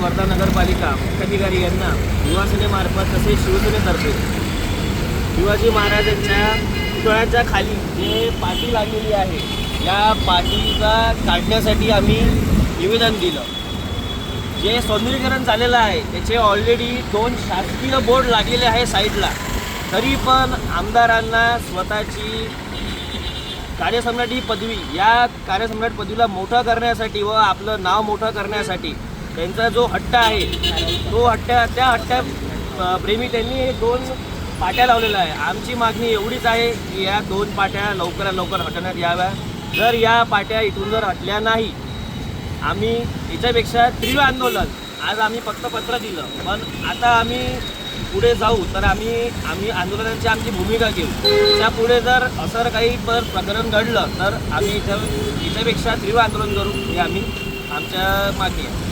महानगरपालिका मुख्याधिकारी यांना युवासेनेमार्फत तसेच शिवसेनेतर्फे शिवाजी महाराजांच्या पुतळ्याच्या खाली जे पाटी लागलेली आहे या पाटीला काढण्यासाठी आम्ही निवेदन दिलं. जे सौंदर्यीकरण झालेलं आहे त्याचे ऑलरेडी दोन शासकीय बोर्ड लागलेले आहे साईडला तरी पण आमदारांना स्वतःची कार्यसम्राट ही पदवी या कार्यसम्राट पदवीला मोठं करण्यासाठी व आपलं नाव मोठं करण्यासाठी त्यांचा जो हट्ट आहे तो हट्ट त्या हट्ट प्रेमी त्यांनी हे दोन पाट्या लावलेल्या आहे आमची मागणी एवढीच आहे की या दोन पाट्या लवकरात लवकर हटवण्यात याव्या. जर या पाट्या इथून जर हटल्या नाही आम्ही याच्यापेक्षा तीव्र आंदोलन. आज आम्ही फक्त पत्र दिलं. पण आता आम्ही पुढे जाऊ तर आम्ही आम्ही आंदोलनाची आमची भूमिका घेऊ. त्यापुढे जर असं काही पर प्रकरण घडलं तर आम्ही इथं याच्यापेक्षा तीव्र आंदोलन करू हे आम्ही आमच्या मागणी आहे.